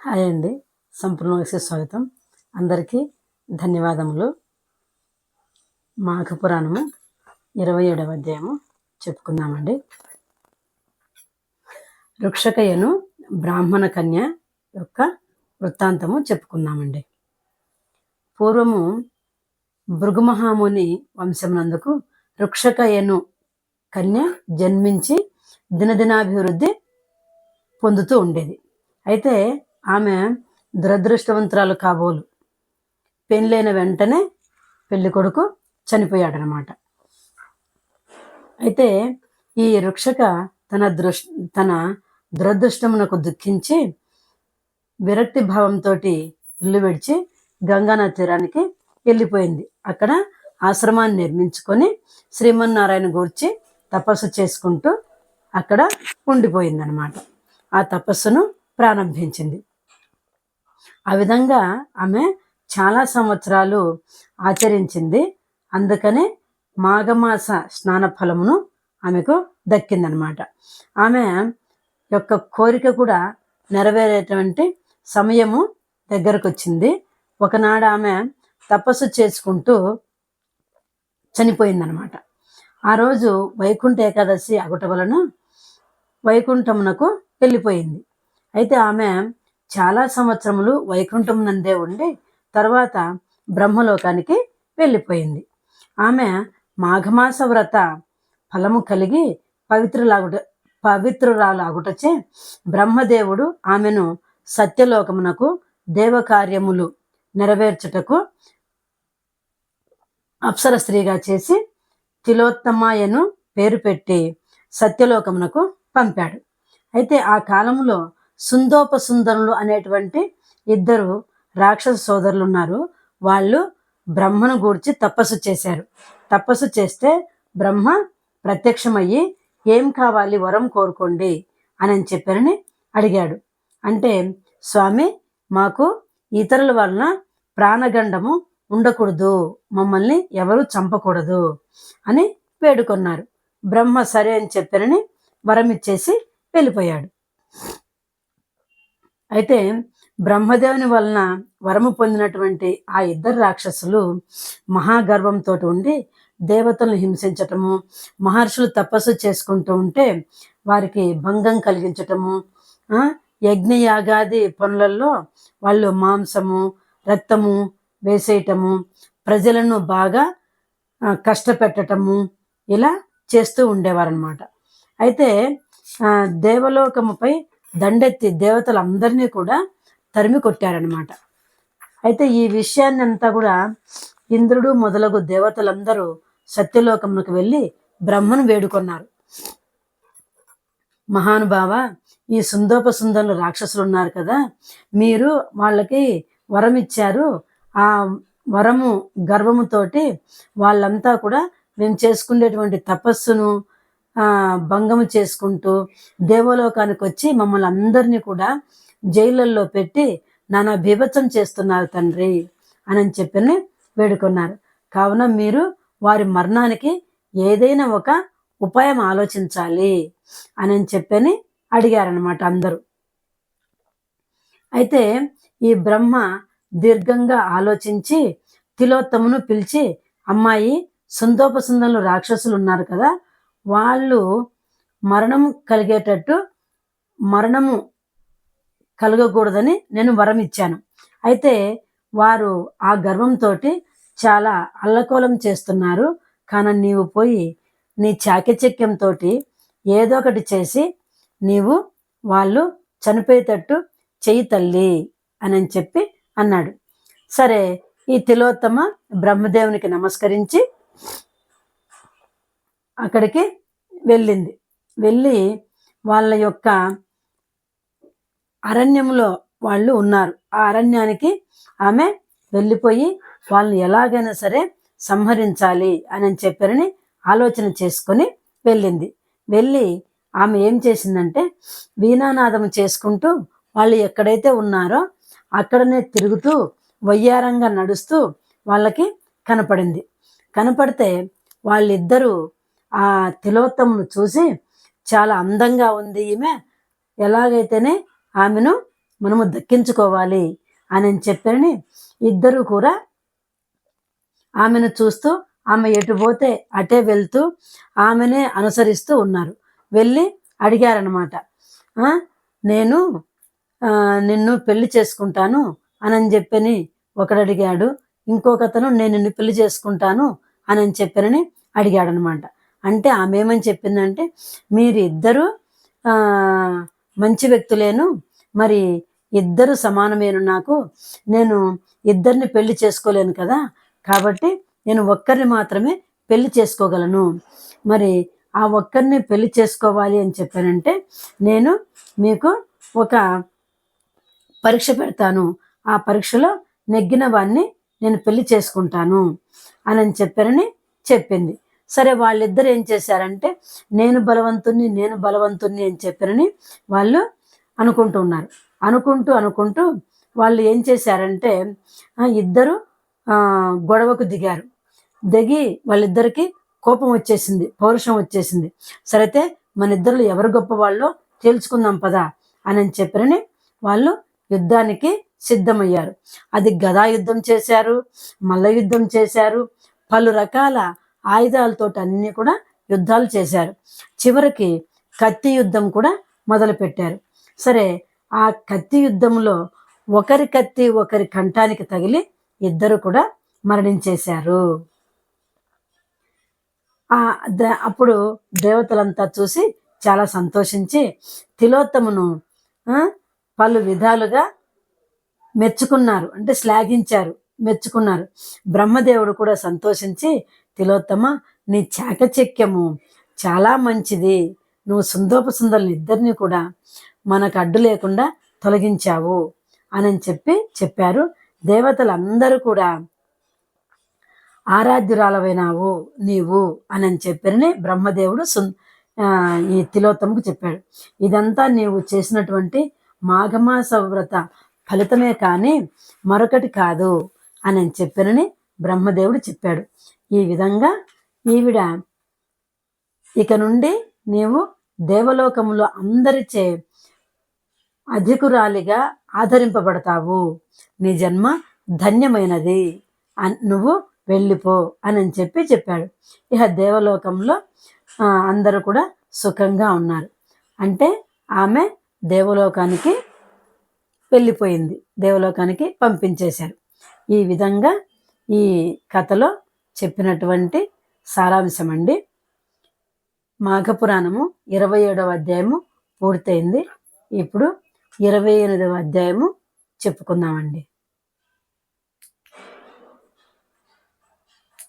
Hi అండి. సంపూర్ణ స్వాగతం. అందరికీ ధన్యవాదములు. మాఘ పురాణము ఇరవై ఏడవ అధ్యాయము చెప్పుకుందామండి. వృక్షకయ్యను బ్రాహ్మణ కన్య యొక్క వృత్తాంతము చెప్పుకుందామండి. పూర్వము భృగుమహాముని వంశమునందుకు వృక్షకయ్యను కన్య జన్మించి దినదినాభివృద్ధి పొందుతూ ఉండేది. అయితే ఆమె దురదృష్టవంతురాలు కాబోలు. పెళ్ళైన వెంటనే పెళ్ళి కొడుకు చనిపోయాడనమాట. అయితే ఈ రుక్షక తన దృష్ తన దురదృష్టమునకు దుఃఖించి విరక్తి భావంతో ఇల్లు విడిచి గంగానది తీరానికి వెళ్ళిపోయింది. అక్కడ ఆశ్రమాన్ని నిర్మించుకొని శ్రీమన్నారాయణ గూర్చి తపస్సు చేసుకుంటూ అక్కడ ఉండిపోయిందనమాట. ఆ తపస్సును ప్రారంభించింది. ఆ విధంగా ఆమె చాలా సంవత్సరాలు ఆచరించింది. అందుకనే మాఘమాస స్నాన ఫలమును ఆమెకు దక్కిందనమాట. ఆమె యొక్క కోరిక కూడా నెరవేరేటువంటి సమయము దగ్గరకు వచ్చింది ఒకనాడు ఆమె తపస్సు చేసుకుంటూ చనిపోయిందనమాట. ఆ రోజు వైకుంఠ ఏకాదశి అగుట వలన వైకుంఠమునకు వెళ్ళిపోయింది. అయితే ఆమె చాలా సంవత్సరములు వైకుంఠం నందే ఉండి తర్వాత బ్రహ్మలోకానికి వెళ్ళిపోయింది. ఆమె మాఘమాస వ్రత ఫలము కలిగి పవిత్రులాగుట పవిత్రురాలాగుటచే బ్రహ్మదేవుడు ఆమెను సత్యలోకమునకు దేవకార్యములు నెరవేర్చుటకు అప్సర స్త్రీగా చేసి తిలోత్తమాయను పేరు పెట్టి సత్యలోకమునకు పంపాడు. అయితే ఆ కాలంలో సుందోపసుందరులు అనేటువంటి ఇద్దరు రాక్షస సోదరులు ఉన్నారు వాళ్ళు బ్రహ్మను గూర్చి తపస్సు చేశారు. తపస్సు చేస్తే బ్రహ్మ ప్రత్యక్షమయ్యి ఏం కావాలి? వరం కోరుకోండి అని చెప్పారని అడిగాడు. అంటే స్వామి మాకు ఇతరుల వలన ప్రాణగండము ఉండకూడదు. మమ్మల్ని ఎవరు చంపకూడదు అని వేడుకొన్నారు. బ్రహ్మ సరే అని చెప్పారని వరం ఇచ్చేసి వెళ్ళిపోయాడు. అయితే బ్రహ్మదేవుని వలన వరము పొందినటువంటి ఆ ఇద్దరు రాక్షసులు మహాగర్వంతో ఉండి దేవతలను హింసించటము మహర్షులు తపస్సు చేసుకుంటూ ఉంటే వారికి భంగం కలిగించటము యజ్ఞయాగాది పనులలో వాళ్ళు మాంసము రక్తము వేసేయటము ప్రజలను బాగా కష్టపెట్టటము ఇలా చేస్తూ ఉండేవారనమాట అయితే దేవలోకముపై దండెత్తి దేవతలందరినీ కూడా తరిమి కొట్టారనమాట అయితే ఈ విషయాన్ని అంతా కూడా ఇంద్రుడు మొదలగు దేవతలందరూ సత్యలోకమునకు వెళ్ళి బ్రహ్మను వేడుకొన్నారు. మహానుభావ ఈ సుందోప సుందరులు రాక్షసులు ఉన్నారు కదా మీరు వాళ్ళకి వరం ఇచ్చారు ఆ వరము గర్వముతోటి వాళ్ళంతా కూడా మేము చేసుకునేటువంటి తపస్సును భంగము చేసుకుంటూ దేవలోకానికి వచ్చి మమ్మల్ని అందరినీ కూడా జైళ్ళల్లో పెట్టి నానా బీభత్సం చేస్తున్నారు తండ్రి అని చెప్పని వేడుకున్నారు. కావున మీరు వారి మరణానికి ఏదైనా ఒక ఉపాయం ఆలోచించాలి అని చెప్పని అడిగారనమాట అందరూ. అయితే ఈ బ్రహ్మ దీర్ఘంగా ఆలోచించి తిలోత్తమును పిలిచి అమ్మాయి సుందోపసుందలు రాక్షసులు ఉన్నారు కదా వాళ్ళు మరణం కలిగేటట్టు మరణము కలగకూడదని నేను వరం ఇచ్చాను. అయితే వారు ఆ గర్వంతో చాలా అల్లకోలం చేస్తున్నారు. కానీ నీవు పోయి నీ చాకచక్యంతో ఏదో ఒకటి చేసి నీవు వాళ్ళు చనిపోయేటట్టు చెయ్యి తల్లి అని చెప్పి అన్నాడు. సరే ఈ తిలోత్తమ బ్రహ్మదేవునికి నమస్కరించి అక్కడికి వెళ్ళింది. వెళ్ళి వాళ్ళ యొక్క అరణ్యంలో వాళ్ళు ఉన్నారు. ఆ అరణ్యానికి ఆమె వెళ్ళిపోయి వాళ్ళని ఎలాగైనా సరే సంహరించాలి అని చెప్పారని ఆలోచన చేసుకొని వెళ్ళింది. వెళ్ళి ఆమె ఏం చేసిందంటే వీణానాదం చేసుకుంటూ వాళ్ళు ఎక్కడైతే ఉన్నారో అక్కడనే తిరుగుతూ వయ్యారంగా నడుస్తూ వాళ్ళకి కనపడింది. కనపడితే వాళ్ళిద్దరూ ఆ తిలోత్తమును చూసి చాలా అందంగా ఉంది ఈమె. ఎలాగైతేనే ఆమెను మనము దక్కించుకోవాలి అని చెప్పని ఇద్దరు కూడా ఆమెను చూస్తూ ఆమె ఎటు పోతే అటే వెళ్తూ ఆమెనే అనుసరిస్తూ ఉన్నారు. వెళ్ళి అడిగారనమాట నేను నిన్ను పెళ్ళి చేసుకుంటాను అని చెప్పని ఒకడు అడిగాడు. ఇంకొకతను నేను నిన్ను పెళ్ళి చేసుకుంటాను అని చెప్పనని అడిగాడనమాట అంటే ఆమె ఏమని చెప్పిందంటే మీరు ఇద్దరు మంచి వ్యక్తులేను మరి ఇద్దరు సమానమేను నాకు. నేను ఇద్దరిని పెళ్ళి చేసుకోలేను కదా కాబట్టి నేను ఒక్కరిని మాత్రమే పెళ్ళి చేసుకోగలను. మరి ఆ ఒక్కరిని పెళ్ళి చేసుకోవాలి అని చెప్పానంటే నేను మీకు ఒక పరీక్ష పెడతాను. ఆ పరీక్షలో నెగ్గిన వాడిని నేను పెళ్ళి చేసుకుంటాను అని చెప్పారని చెప్పింది. సరే వాళ్ళిద్దరు ఏం చేశారంటే నేను బలవంతుణ్ణి నేను బలవంతుణ్ణి అని చెప్పారని వాళ్ళు అనుకుంటున్నారు అనుకుంటూ అనుకుంటూ వాళ్ళు ఏం చేశారంటే ఇద్దరు గొడవకు దిగారు. దిగి వాళ్ళిద్దరికి కోపం వచ్చేసింది పౌరుషం వచ్చేసింది. సరైతే మన ఇద్దరు ఎవరు గొప్ప వాళ్ళో తేల్చుకుందాం పదా అని చెప్పారని వాళ్ళు యుద్ధానికి సిద్ధమయ్యారు. అది గదా యుద్ధం చేశారు మల్ల యుద్ధం చేశారు పలు రకాల ఆయుధాలతో అన్నీ కూడా యుద్ధాలు చేశారు. చివరికి కత్తి యుద్ధం కూడా మొదలుపెట్టారు. సరే ఆ కత్తి యుద్ధంలో ఒకరి కత్తి ఒకరి కంఠానికి తగిలి ఇద్దరు కూడా మరణించేశారు. ఆ అప్పుడు దేవతలంతా చూసి చాలా సంతోషించి తిలోత్తమును పలు విధాలుగా మెచ్చుకున్నారు. అంటే శ్లాఘించారు మెచ్చుకున్నారు. బ్రహ్మదేవుడు కూడా సంతోషించి తిలోత్తమ నీ చాకచక్యము చాలా మంచిది. నువ్వు సుందోపసుందరులు ఇద్దరిని కూడా మనకు అడ్డు లేకుండా తొలగించావు అని చెప్పి చెప్పారు. దేవతలందరూ కూడా ఆరాధ్యురాలవైనావు నీవు అని చెప్పారని బ్రహ్మదేవుడు సు ఈ తిలోత్తముకు చెప్పాడు. ఇదంతా నీవు చేసినటువంటి మాఘమాస వ్రత ఫలితమే కానీ మరొకటి కాదు అని చెప్పారని బ్రహ్మదేవుడు చెప్పాడు. ఈ విధంగా ఈవిడ ఇక నుండి నీవు దేవలోకములో అందరిచే అధికురాలిగా ఆదరింపబడతావు. నీ జన్మ ధన్యమైనది. నువ్వు వెళ్ళిపో అని చెప్పి చెప్పాడు. ఇక దేవలోకంలో అందరూ కూడా సుఖంగా ఉన్నారు. అంటే ఆమె దేవలోకానికి వెళ్ళిపోయింది. దేవలోకానికి పంపించేశారు. ఈ విధంగా ఈ కథలో చెప్పినటువంటి సారాంశం అండి మాఘపురాణము ఇరవై ఏడవ అధ్యాయము పూర్తయింది. ఇప్పుడు ఇరవై ఎనిమిదవ అధ్యాయము చెప్పుకుందామండి.